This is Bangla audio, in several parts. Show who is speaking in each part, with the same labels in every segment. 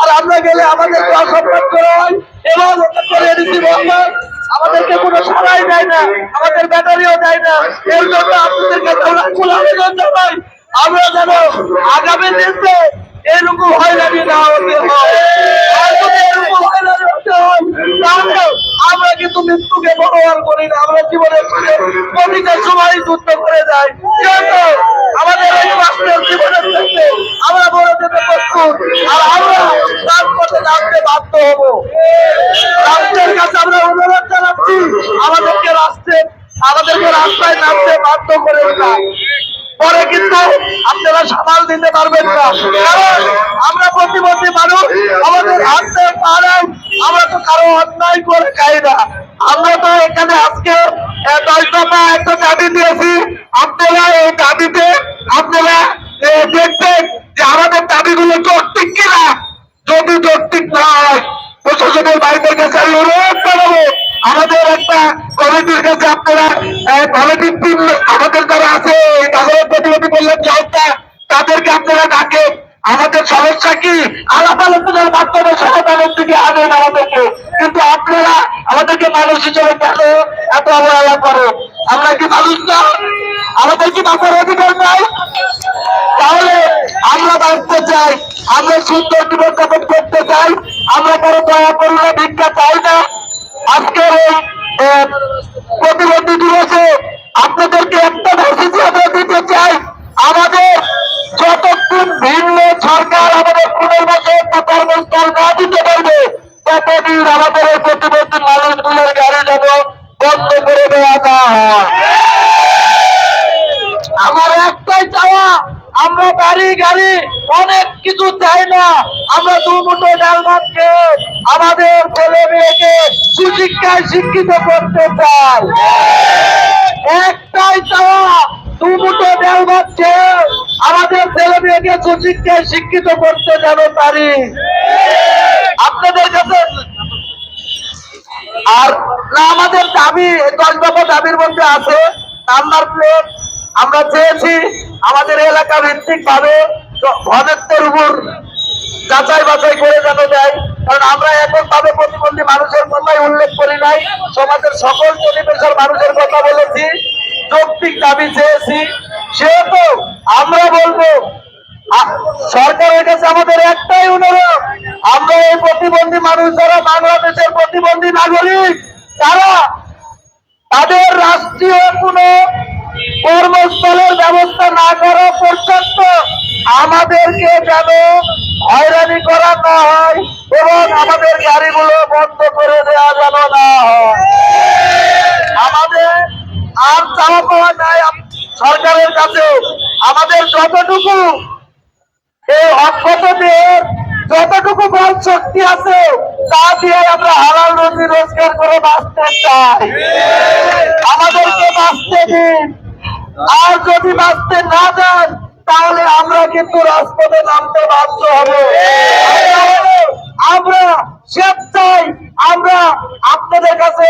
Speaker 1: আর আমরা গেলে বন্ধ। আমাদেরকে কোনো সারাই দেয় না, আমাদের ব্যাটারিও দেয় না। এই জন্য আপনাদের আবেদন জানাই। আমরা যেন আগামী দিনে এরকম হয়রানি না হতে হয়। আমরা কিন্তু মৃত্যুকে বড় করি না। আমরা জীবনের প্রতিটা সময় যুদ্ধ করে যাই। আমাদের জীবনের আমরা বড় যেতে প্রস্তুত। আর আমরা নামতে বাধ্য হব। রাষ্ট্রের কাছে আমরা অনুরোধ জানাচ্ছি, আমাদেরকে রাষ্ট্রে, আমাদেরকে রাস্তায় নামতে বাধ্য করে না। পরে কিন্তু আপনারা সামাল দিতে পারবেন না। কারণ আমরা প্রতিবন্ধী মানুষ, আমাদের হাতে পারে আমরা তো কারও অন্যায় করে খাই না। আমরা তো এখানে আজকে দশ দফা একটা দাবি দিয়েছি, আপনারা এই দাবিতে আপনারা আহ, দেখবেন যে আমাদের দাবিগুলো যৌক্তিক কিনা যদি যৌক্তিক না হয় প্রশাসনের বাইরের কাছে আমি অনুরোধ জানাব আমাদের একটা কমিটির কাছে আপনারা কমিটির টিম আমাদের যারা আছে এই নাগরিক প্রতিনিধি কল্যাণ সংস্থা তাদেরকে আপনারা ডাকেন আমাদের সমস্যা কি? আলাপ আলোচনার মাধ্যমে সমাধানের দিকে আনেন আমাদেরকে কিন্তু আপনারা আমাদেরকে মানুষ হিসেবে কেন এত অবহেলা করেন? আমরা কি মানুষ না? আমাদের কি বাঁচার অধিকার নাই? তাহলে আমরা বাঁচতে চাই, আমরা সুন্দর জীবন যাপন করতে চাই, আমরা কারও দয়া করুণা ভিক্ষা চাই না। আজকের এই প্রতিবন্ধী দিবসে আপনাদেরকে একটা মেসেজ আমরা দিতে চাই। আমাদের কর্মস্থল না দিতে পারবে। ততদিন আমাদের প্রতিবন্ধী মানুষগুলোর গাড়ি যেন বন্ধ করে দেওয়া না আমার একটাই চাওয়া, আমরা বাড়ি গাড়ি অনেক কিছু চাই না। আমরা দু মুঠো ডাল আমাদের ছেলে মেয়েকে সুশিক্ষায় শিক্ষিত করতে চাই। একটাই চাওয়া, দু মুঠো ডাল ভাত মেয়েকে সুশিক্ষায় শিক্ষিত করতে যেন পারি আপনাদের কাছে আর না, আমাদের দাবি দশ দফা দাবির মধ্যে আছে নাম্বার প্লেট। আমরা চেয়েছি আমাদের এলাকা ভিত্তিক ভাবে ঘনত্বের উপর যাচাই বাছাই করে যেন দেয়। কারণ আমরা এখন ভাবে প্রতিবন্ধী মানুষের কথাই উল্লেখ করি নাই, সমাজের সকল পরিবেশের মানুষের কথা বলেছি। যৌক্তিক দাবি চেয়েছি। সেহেতু আমরা বলব সরকারের কাছে আমাদের একটাই অনুরোধ। আমরা এই প্রতিবন্ধী মানুষ যারা, বাংলাদেশের প্রতিবন্ধী নাগরিক, তারা তাদের রাষ্ট্রীয় কোনো কর্মস্থলের ব্যবস্থা না করা পর্যন্ত আমাদেরকে যেন হয়রানি করা না হয় এবং আমাদের গাড়িগুলো বন্ধ করে দেওয়া যেন না হয়। আমাদের আর চাওয়া পাওয়া আপ- সরকারের কাছে আমাদের যতটুকু এই যতটুকু বল শক্তি আছে, তা দিয়ে আমরা হালাল রুজি রোজগার করে বাঁচতে চাই। আমাদেরকে বাঁচতে দিন। আর যদি বাঁচতে না দেন, তাহলে আমরা কিন্তু রাজপথে নামতে বাধ্য হব। আমরা স্বেচ্ছায় আমরা আপনাদের কাছে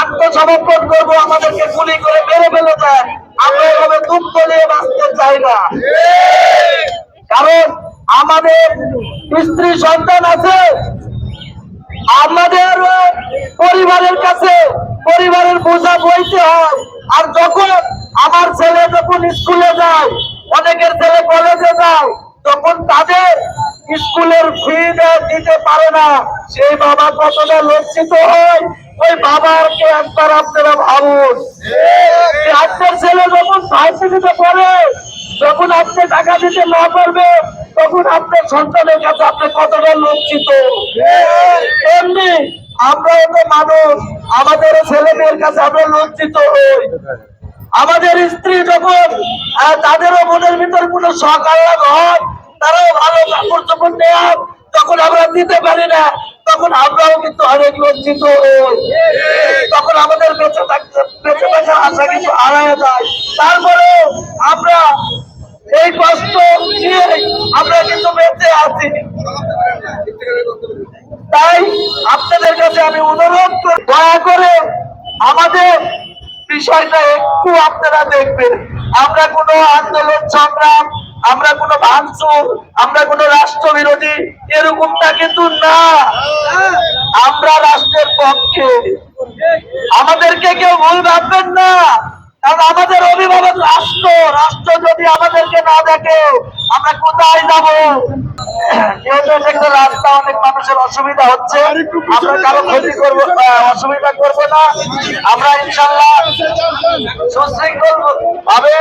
Speaker 1: আত্মসমর্পণ করব, আমাদেরকে গুলি করে মেরে ফেলে দেয় আমরা এভাবে দুঃখ নিয়ে বাঁচতে চাই না। কারণ আমাদের স্ত্রী সন্তান আছে। আমাদের পরিবারের কাছে পরিবারের বোঝা বইতে হয়। আর যখন আমার ছেলে যখন স্কুলে যায়, অনেকের ছেলে কলেজে যায়, তখন তাদের স্কুলের ফি দিতে পারে না। সেই বাবা কতটা লজ্জিত হয়, ওই বাবাকে একবার আপনারা ভাবুন। আপনার ছেলে যখন ভার্সিটিতে পড়ে যখন আপনি টাকা দিতে না পারবে তখন আপনার সন্তানের কাছে আপনি কতটা লজ্জিত? এমনি আমরাও তো মানুষ, আমাদের ছেলে মেয়ের কাছে আমরা লজ্জিত হই। আমাদের স্ত্রী যখন তাদেরও মনের ভিতর কোনো শখ আহ্লাদ হয়, তারাও ভালো কাপড় চোপড় নেয়, তখন আমরা দিতে পারি না। তখন আমরাও কিন্তু অনেক লজ্জিত হই। তখন আমাদের বেঁচে থাকতে, বেঁচে থাকার আশা কিন্তু হারায় যায়। তারপরে আমরা এই কষ্ট নিয়ে আমরা কিন্তু বেঁচে আছি। তাই আপনাদের কাছে আমি অনুরোধ দয়া করে আমাদের বিষয়টা একটু আপনারা দেখবেন। আমরা কোনো আন্দোলন, সংগ্রাম, আমরা কোনো ভাঙচুর, আমরা কোনো রাষ্ট্র বিরোধী এরকমটা কিন্তু না। আমরা রাষ্ট্রের পক্ষে। আমাদেরকে কেউ ভুল ভাববেন না। কারণ আমাদের অভিভাবক রাষ্ট্র রাষ্ট্র যদি আমাদেরকে না দেখে, আমরা কোথায় যাব? যেহেতু একটা রাস্তা, অনেক মানুষের অসুবিধা হচ্ছে। আমরা কারও ক্ষতি করব অসুবিধা করব না। আমরা ইনশাল্লাহ সুশৃঙ্খল ভাবে